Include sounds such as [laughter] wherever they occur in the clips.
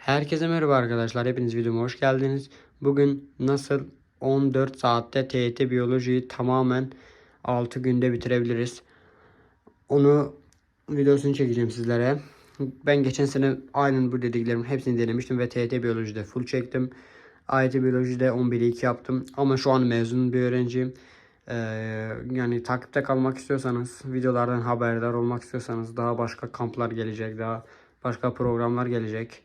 Herkese merhaba arkadaşlar. Hepiniz videoma hoş geldiniz. Bugün nasıl 14 saatte TYT biyolojiyi tamamen 6 günde bitirebiliriz. Onu videosunu çekeceğim sizlere. Ben geçen sene aynen bu dediklerimin hepsini denemiştim ve TYT biyolojide full çektim. AYT biyolojide 11'i 2 yaptım. Ama şu an mezun bir öğrenciyim. Ee, yani takipte kalmak istiyorsanız, videolardan haberdar olmak istiyorsanız daha başka kamplar gelecek, daha başka programlar gelecek.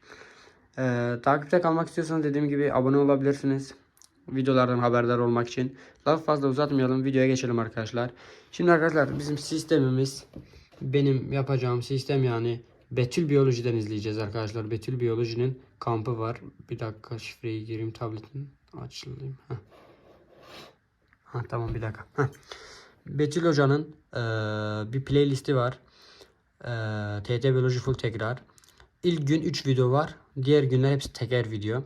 Ee, takipte kalmak istiyorsanız dediğim gibi abone olabilirsiniz. Videolardan haberdar olmak için. Daha fazla uzatmayalım. Videoya geçelim arkadaşlar. Şimdi arkadaşlar bizim sistemimiz benim yapacağım sistem yani Betül Biyoloji'den izleyeceğiz arkadaşlar. Betül Biyoloji'nin kampı var. Bir dakika şifreyi gireyim tabletin. Açılayım. Heh. Ha, tamam bir dakika. Heh. Betül Hoca'nın eee, bir playlisti var. Eee TT Biyoloji Full Tekrar. İlk gün 3 video var. Diğer günler hepsi teker video.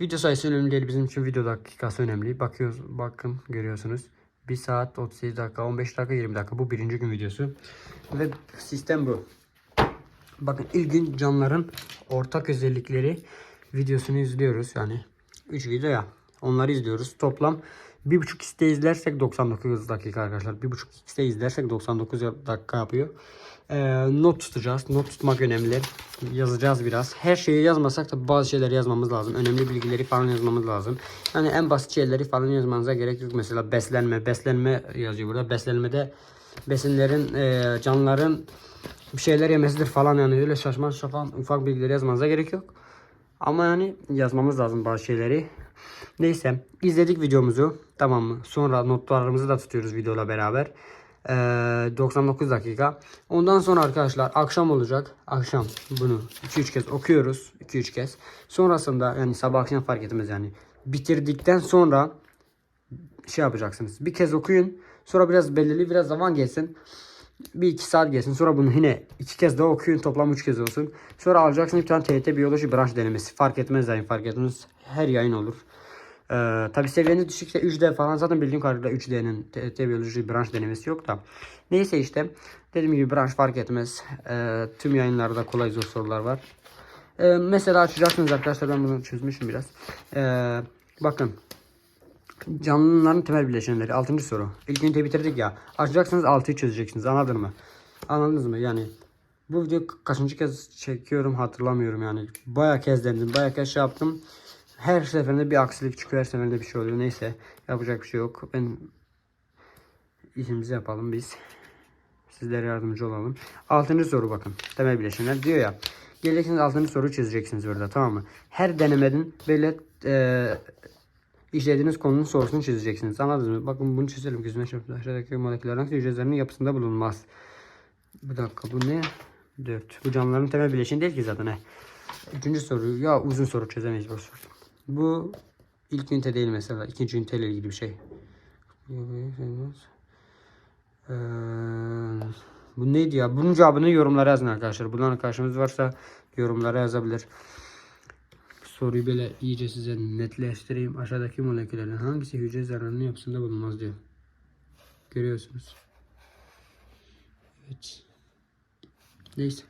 Video sayısı önemli değil. Bizim için video dakikası önemli. Bakıyoruz, bakın görüyorsunuz. 1 saat 38 dakika, 15 dakika, 20 dakika. Bu birinci gün videosu. Ve sistem bu. Bakın ilk gün canlıların ortak özellikleri videosunu izliyoruz. Yani 3 video ya. Onları izliyoruz. Toplam 1.5 x'te izlersek 99 dakika arkadaşlar. 1.5 x'te izlersek 99 dakika yapıyor. Ee, not tutacağız. Not tutmak önemli. Yazacağız biraz. Her şeyi yazmasak da bazı şeyleri yazmamız lazım. Önemli bilgileri falan yazmamız lazım. Yani en basit şeyleri falan yazmanıza gerek yok. Mesela beslenme. Beslenme yazıyor burada. Beslenmede besinlerin, e, canlıların bir şeyler yemesidir falan yani öyle saçma sapan ufak bilgileri yazmanıza gerek yok. Ama yani yazmamız lazım bazı şeyleri. Neyse izledik videomuzu tamam mı? Sonra notlarımızı da tutuyoruz videoyla beraber. Ee, 99 dakika. Ondan sonra arkadaşlar akşam olacak. Akşam bunu 2-3 kez okuyoruz. 2-3 kez. Sonrasında yani sabah akşam fark etmez yani. Bitirdikten sonra şey yapacaksınız. Bir kez okuyun. Sonra biraz belirli biraz zaman geçsin. Bir iki saat geçsin. Sonra bunu yine iki kez daha okuyun. Toplam üç kez olsun. Sonra alacaksınız bir tane TYT biyoloji branş denemesi. Fark etmez yayın fark etmez. Her yayın olur. Ee, tabi seviyeniz düşükse 3D falan zaten bildiğim kadarıyla 3D'nin TYT biyoloji branş denemesi yok da. Neyse işte dediğim gibi branş fark etmez. Ee, tüm yayınlarda kolay zor sorular var. Ee, mesela açacaksınız arkadaşlar ben bunu çözmüşüm biraz. Ee, bakın Canlıların temel bileşenleri. 6. soru. İlk ünite bitirdik ya. Açacaksınız 6'yı çözeceksiniz. Anladın mı? Anladınız mı? Yani bu video kaçıncı kez çekiyorum hatırlamıyorum yani. Baya kez denedim. Baya kez şey yaptım. Her seferinde bir aksilik çıkıyor. Her seferinde bir şey oluyor. Neyse. Yapacak bir şey yok. Ben işimizi yapalım biz. Sizlere yardımcı olalım. 6. soru bakın. Temel bileşenler diyor ya. Geleceksiniz 6. soruyu çözeceksiniz burada tamam mı? Her denemenin böyle e, işlediğiniz konunun sorusunu çözeceksiniz. Anladınız mı? Bakın bunu çözelim. Gözüme çarptı. Aşağıdaki moleküller hangisi hücrelerinin yapısında bulunmaz? Bir dakika bu ne? 4. Bu canlıların temel bileşeni değil ki zaten. He. Üçüncü soru. Ya uzun soru çözemeyiz. Boş ver. Bu ilk ünite değil mesela. İkinci üniteyle ilgili bir şey. Ee, bu neydi ya? Bunun cevabını yorumlara yazın arkadaşlar. Bundan arkadaşımız varsa yorumlara yazabilir. Soruyu böyle iyice size netleştireyim. Aşağıdaki moleküllerin hangisi hücre zararının yapısında bulunmaz diyor. Görüyorsunuz. Evet. Neyse.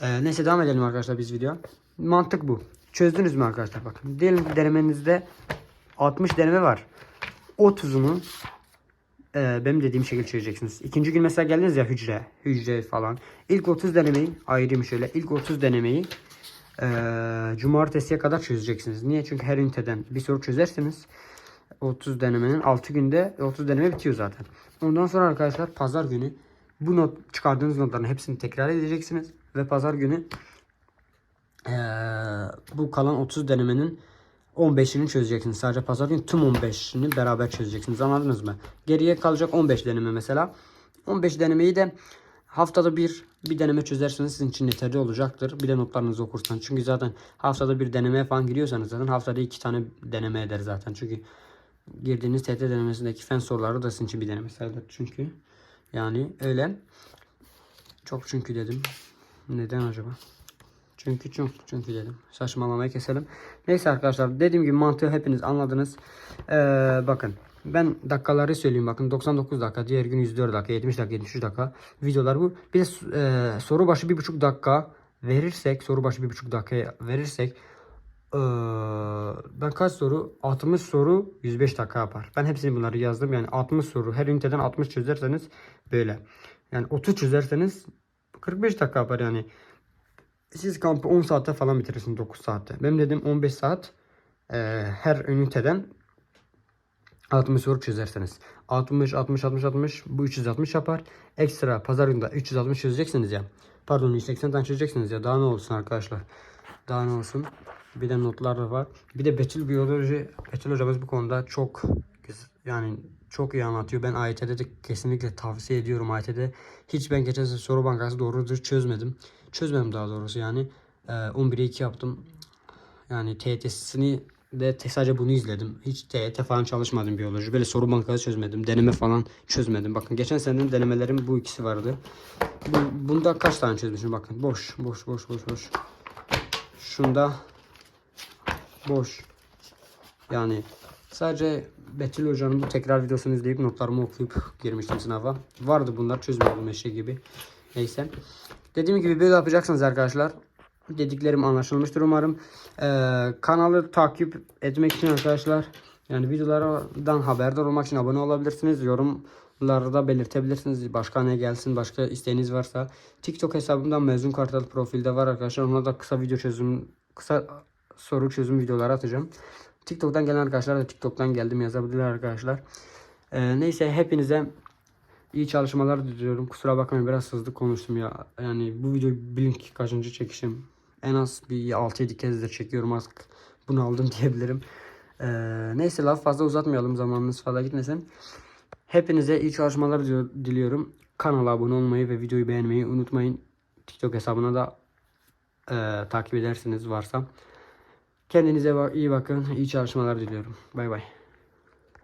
Ee, neyse devam edelim arkadaşlar biz video. Mantık bu. Çözdünüz mü arkadaşlar? Bakın. Diyelim ki denemenizde 60 deneme var. 30'unu e, benim dediğim şekilde çözeceksiniz. İkinci gün mesela geldiniz ya hücre, hücre falan. İlk 30 denemeyi ayırayım şöyle. İlk 30 denemeyi e, cumartesiye kadar çözeceksiniz. Niye? Çünkü her üniteden bir soru çözerseniz 30 denemenin 6 günde 30 deneme bitiyor zaten. Ondan sonra arkadaşlar pazar günü bu not çıkardığınız notların hepsini tekrar edeceksiniz ve pazar günü e, bu kalan 30 denemenin 15'ini çözeceksiniz. Sadece pazar günü tüm 15'ini beraber çözeceksiniz. Anladınız mı? Geriye kalacak 15 deneme mesela. 15 denemeyi de haftada bir bir deneme çözerseniz sizin için yeterli olacaktır. Bir de notlarınızı okursanız. Çünkü zaten haftada bir denemeye falan giriyorsanız zaten haftada iki tane deneme eder zaten. Çünkü girdiğiniz TT denemesindeki fen soruları da sizin için bir deneme sayılır. Çünkü yani öyle. Çok çünkü dedim. Neden acaba? Çünkü çünkü çünkü dedim. Saçmalamayı keselim. Neyse arkadaşlar dediğim gibi mantığı hepiniz anladınız. Ee, bakın ben dakikaları söyleyeyim bakın 99 dakika diğer gün 104 dakika 70 dakika 73 dakika videolar bu. Bir de e, soru başı bir buçuk dakika verirsek soru başı bir buçuk dakika verirsek eee, ben kaç soru 60 soru 105 dakika yapar. Ben hepsini bunları yazdım. Yani 60 soru her üniteden 60 çözerseniz böyle. Yani 30 çözerseniz 45 dakika yapar yani. Siz kampı 10 saatte falan bitirirsiniz 9 saatte. Benim dedim 15 saat eee, her üniteden 60 soru çözerseniz. 60, 60, 60, 60 bu 360 yapar. Ekstra pazar günü de 360 çözeceksiniz ya. Pardon 180 tane çözeceksiniz ya. Daha ne olsun arkadaşlar. Daha ne olsun. Bir de notlar da var. Bir de Betül Biyoloji, Betül hocamız bu konuda çok yani çok iyi anlatıyor. Ben AYT'de de kesinlikle tavsiye ediyorum AYT'de. Hiç ben geçen sene soru bankası doğrudur çözmedim. Çözmedim daha doğrusu yani. Ee, 11'e 2 yaptım. Yani TYT'sini de sadece bunu izledim. Hiç TYT falan çalışmadım biyoloji. Böyle soru bankası çözmedim. Deneme falan çözmedim. Bakın geçen senenin denemelerim bu ikisi vardı. Bu, bunda kaç tane çözmüşüm bakın. Boş, boş, boş, boş, boş. Şunda boş. Yani sadece Betül Hoca'nın bu tekrar videosunu izleyip notlarımı okuyup girmiştim sınava. Vardı bunlar çözmedim eşek gibi. Neyse. Dediğim gibi böyle yapacaksınız arkadaşlar. Dediklerim anlaşılmıştır umarım. Ee, kanalı takip etmek için arkadaşlar yani videolardan haberdar olmak için abone olabilirsiniz. Yorumlarda belirtebilirsiniz. Başka ne gelsin, başka isteğiniz varsa. TikTok hesabımdan Mezun Kartal profilde var arkadaşlar. Ona da kısa video çözüm, kısa soru çözüm videoları atacağım. TikTok'tan gelen arkadaşlar da TikTok'tan geldim yazabilirler arkadaşlar. Ee, neyse hepinize iyi çalışmalar diliyorum. Kusura bakmayın biraz hızlı konuştum ya. Yani bu video bilin ki kaçıncı çekişim. En az bir 6-7 kezdir çekiyorum artık. Bunu aldım [laughs] diyebilirim. Ee, neyse laf fazla uzatmayalım zamanınız fazla gitmesin. Hepinize iyi çalışmalar diliyor- diliyorum. Kanala abone olmayı ve videoyu beğenmeyi unutmayın. TikTok hesabına da e, takip edersiniz varsa. Kendinize iyi bakın. İyi çalışmalar diliyorum. Bay bay.